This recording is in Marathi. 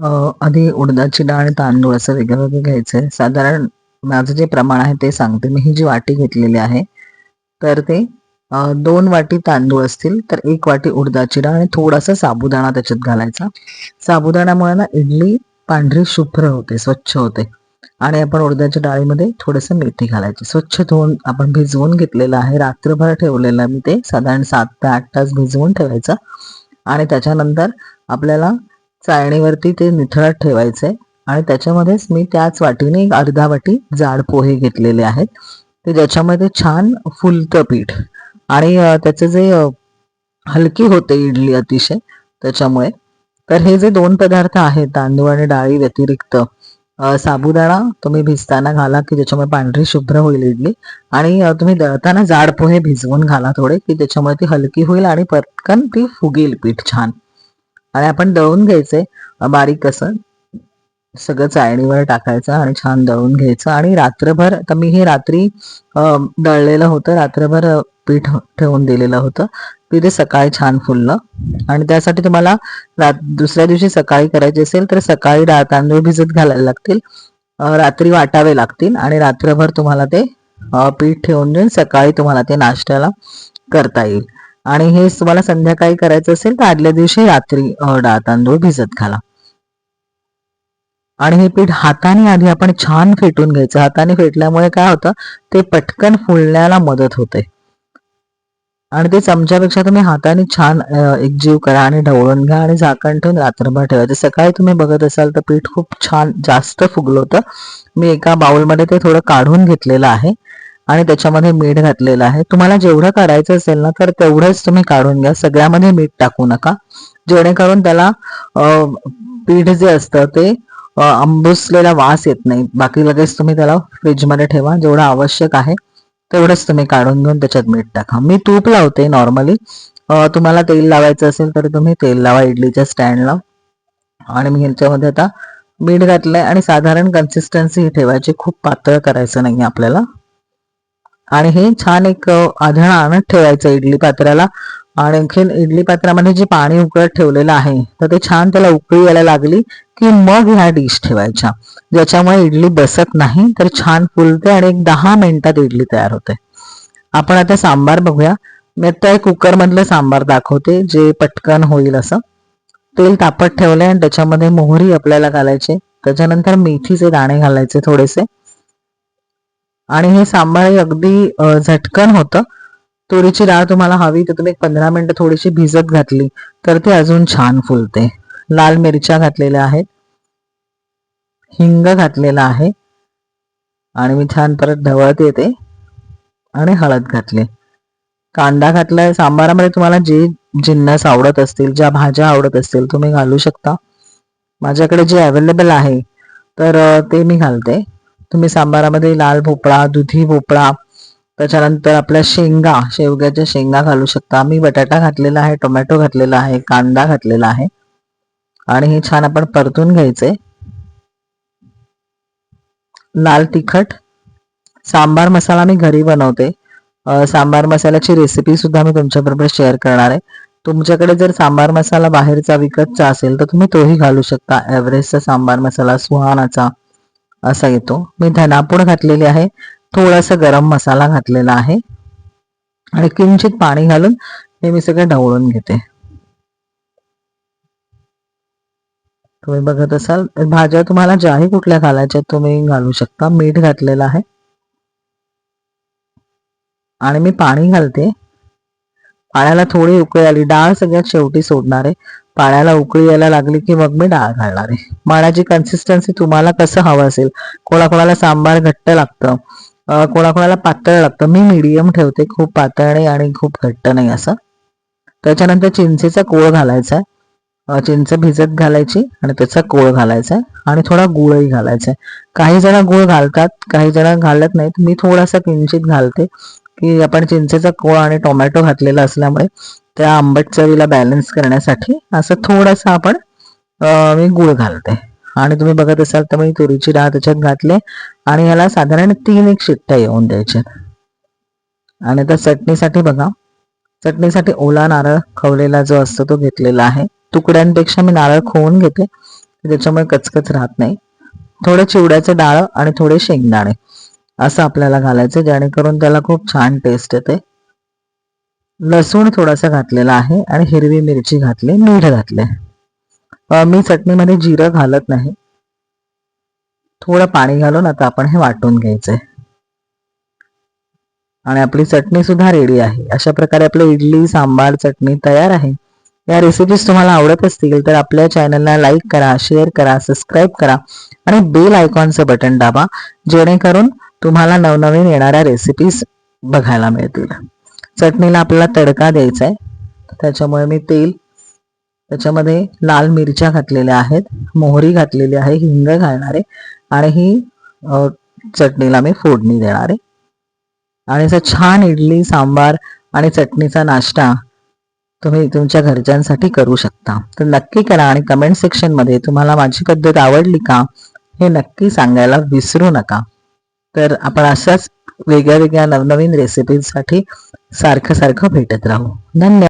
आधी उडदाची डाळ आणि तांदूळ असं वेगळं वेगळं घ्यायचंय. साधारण माझं जे प्रमाण आहे ते सांगते. मी ही जी वाटी घेतलेली आहे, तर ते दोन वाटी तांदूळ असतील, तर एक वाटी उडदाची डाळ आणि थोडासा साबुदाणा त्याच्यात घालायचा. साबुदाण्यामुळे ना इडली पांढरी शुभ्र होते, स्वच्छ होते आणि आपण उडदाच्या डाळीमध्ये थोडंसं मेथी घालायची. स्वच्छ धुवून आपण भिजवून घेतलेलं आहे. रात्रभर ठेवलेलं मी ते साधारण सात ते आठ तास भिजवून ठेवायचं आणि त्याच्यानंतर आपल्याला चाळणीवरती ते निथळत ठेवायचे आणि त्याच्यामध्येच मी त्याच वाटीने एक अर्धा वाटी जाड पोहे घेतलेले आहेत. ते ज्याच्यामध्ये छान फुलतं पीठ आणि त्याचे जे हलकी होते इडली अतिशय त्याच्यामुळे. तर हे जे दोन पदार्थ आहेत तांदूळ आणि डाळी व्यतिरिक्त साबुदाणा तुम्ही भिजताना घाला, की ज्याच्यामुळे पांढरी शुभ्र होईल इडली आणि तुम्ही दळताना जाड पोहे भिजवून घाला थोडे, की त्याच्यामुळे ती हलकी होईल आणि पटकन ती फुगेल पीठ छान. आणि आपण दळून घ्यायचंय बारीक असं. सगळं चाळणीवर टाकायचं आणि छान दळून घ्यायचं आणि रात्रभर तर मी हे रात्री दळलेलं होतं. रात्रभर पीठ ठेवून दिलेलं होतं. की ते सकाळी छान फुललं आणि त्यासाठी तुम्हाला रात दुसऱ्या दिवशी सकाळी करायची असेल, तर सकाळी डाळ तांदूळ भिजत घालायला लागतील. रात्री वाटावे लागतील आणि रात्रभर तुम्हाला ते पीठ ठेवून देऊन सकाळी तुम्हाला ते नाश्त्याला करता येईल. आणि हे तुम्हाला संध्याकाळी करायचं असेल, तर आदल्या दिवशी रात्री डाळ तांदूळ भिजत घाला. आणि हे पीठ हाताने आधी आपण छान फेटून घ्यायचं. हाताने फेटल्यामुळे काय होतं, ते पटकन फुलण्याला मदत होते. आणि ते चमच्यापेक्षा तुम्ही हाताने छान एकजीव करा आणि ढवळून घ्या आणि झाकण ठेवून रात्रभर ठेवायचं. सकाळी तुम्ही बघत असाल तर पीठ खूप छान जास्त फुगलं होतं. मी एका बाउलमध्ये ते थोडं काढून घेतलेलं आहे आणि त्याच्यामध्ये मीठ घातलेलं आहे. तुम्हाला जेवढं काढायचं असेल ना, तर तेवढंच तुम्ही काढून घ्या. सगळ्यामध्ये मीठ टाकू नका. जेणेकरून त्याला पीठ जे असतं ते आंबुसलेला वास येत नाही. बाकी लगेच तुम्ही त्याला फ्रीजमध्ये ठेवा. जेवढं आवश्यक आहे तेवढंच तुम्ही काढून घेऊन त्याच्यात मीठ टाका. मी तूप लावते नॉर्मली. तुम्हाला तेल लावायचं असेल तर तुम्ही तेल लावा इडलीच्या स्टँडला. आणि मी ह्याच्यामध्ये आता मीठ घातलंय आणि साधारण कन्सिस्टन्सी ठेवायची. खूप पातळ करायचं नाही आपल्याला. आणि हे छान एक आधण आणत ठेवायचं इडली पात्राला आणि आणखीन इडली पात्रामध्ये जे पाणी उकळत ठेवलेलं आहे, तर ते छान त्याला उकळी यायला लागली, की मग ह्या डिश ठेवायच्या. ज्याच्यामुळे इडली बसत नाही, तर छान फुलते आणि एक दहा मिनिटात इडली तयार होते. आपण आता सांबार बघूया. मी आता एक कुकरमधलं सांबार दाखवते, जे पटकन होईल असं. तेल तापत ठेवलंय आणि त्याच्यामध्ये मोहरी आपल्याला घालायची. त्याच्यानंतर मेथीचे दाणे घालायचे थोडेसे. आणि हे सांबार हे अगदी झटकन होतं. तुरीची डाळ तुम्हाला हवी तर तुम्ही 15 मिनिटं थोडीशी भिजत घातली, तर ती अजून छान फुलते. लाल मिरच्या घातलेल्या आहेत. हिंग घातलेला आहे. आणि मी छान परत ढवळते येते आणि हळद घातली. कांदा घातलाय. सांबारामध्ये तुम्हाला जे जिन्नस आवडत असतील, ज्या भाज्या आवडत असतील तुम्ही घालू शकता. माझ्याकडे जे अवेलेबल आहे, तर ते मी घालते. तुम्ही सांबारामध्ये लाल भोपळा, दुधी भोपळा, त्याच्यानंतर आपल्या शेंगा, शेवग्याच्या शेंगा घालू शकता. मी बटाटा घातलेला आहे, टोमॅटो घातलेला आहे, कांदा घातलेला आहे. आणि हे छान आपण परतून घ्यायचे लाल तिखट, सांबार मसाला मी घरी बनवते. सांबार मसाल्याची रेसिपी सुद्धा मी तुमच्याबरोबर शेअर करणार आहे. तुमच्याकडे जर सांबार मसाला बाहेरचा विकतचा असेल, तर तुम्ही तोही घालू शकता. एव्हरेस्टचा सांबार मसाला, सुहानाचा असा येतो. मी धनापूड घातलेली आहे. थोडासा गरम मसाला घातलेला आहे. आणि किंचित पाणी घालून हे मी सगळं ढवळून घेते. तुम्ही बघत असाल भाज्या तुम्हाला ज्याही कुठल्या घालायच्या तुम्ही घालू शकता. मीठ घातलेलं आहे. आणि मी पाणी घालते. पाण्याला थोडी उकळी आली. डाळ सगळ्यात शेवटी सोडणार आहे. पाण्याला उकळी यायला लागली की मग मी डाळ घालणार आहे. माळाची कन्सिस्टन्सी तुम्हाला कसं हवं असेल. कोणाकोणाला सांबार घट्ट लागतं. कोणाकोणाला पातळ लागतं. मी मीडियम ठेवते. खूप पातळ नाही आणि खूप घट्ट नाही असं. त्याच्यानंतर चिंचेचा कोळ घालायचा आहे. चिंच भिजत घालायची आणि त्याचा कोळ घालायचा आहे आणि थोडा गुळही घालायचा आहे. काही जण गूळ घालतात, काही जण घालत नाहीत. मी थोडासा किंचित घालते, की आपण चिंचेचा कोळ आणि टोमॅटो घातलेला असल्यामुळे त्या आंबट चवीला बॅलन्स करण्यासाठी असं थोडंसं आपण मी गूळ घालते. आणि तुम्ही बघत असाल तर मी तुरीची डाळ त्याच्यात घातली आणि ह्याला साधारण तीन एक शिट्ट्या येऊन द्यायचे आणि आता चटणीसाठी बघा. चटणीसाठी ओला नारळ खवलेला जो असतो तो घेतलेला आहे. तुकड्यांपेक्षा मी नारळ खोवून घेते त्याच्यामुळे कचकच राहत नाही थोडे चिवड्याचे डाळ आणि थोडे शेंगदाणे असं आपल्याला घालायचं जेणेकरून त्याला खूप छान टेस्ट येते. लसूण थोडासा घातलेला आहे आणि हिरवी मिरची घातली मीठ घातले मी चटणीमध्ये जिरं घालत नाही. थोडं पाणी घालून आता आपण हे वाटून घ्यायचंय. आणि आपली चटणी सुद्धा रेडी आहे. अशा प्रकारे आपली इडली सांबार चटणी तयार आहे. या रेसिपीज तुम्हाला आवडत असतील तर आपल्या चॅनलला लाईक करा शेअर करा सबस्क्राईब करा आणि बेल आयकॉनचं बटन दाबा जेणेकरून तुम्हाला नवनवीन येणाऱ्या रेसिपीज बघायला मिळतील. चटणीला आपल्याला तडका द्यायचा आहे त्याच्यामुळे मी तेल त्याच्यामध्ये लाल मिरच्या घातलेल्या आहेत मोहरी घातलेली आहे हिंग घालणार आहे आणि ही चटणीला मी फोडणी देणार. आहे आणि असं छान इडली सांबार आणि चटणीचा नाश्ता तुम्ही तुमच्या घरच्यांसाठी करू शकता. तर नक्की करा आणि कमेंट सेक्शनमध्ये तुम्हाला माझी पद्धत आवडली का हे नक्की सांगायला विसरू नका. तर आपण अशाच वेगळ्या वेगळ्या नवनवीन रेसिपीजसाठी सारखं सारखं भेटत राहू. धन्यवाद.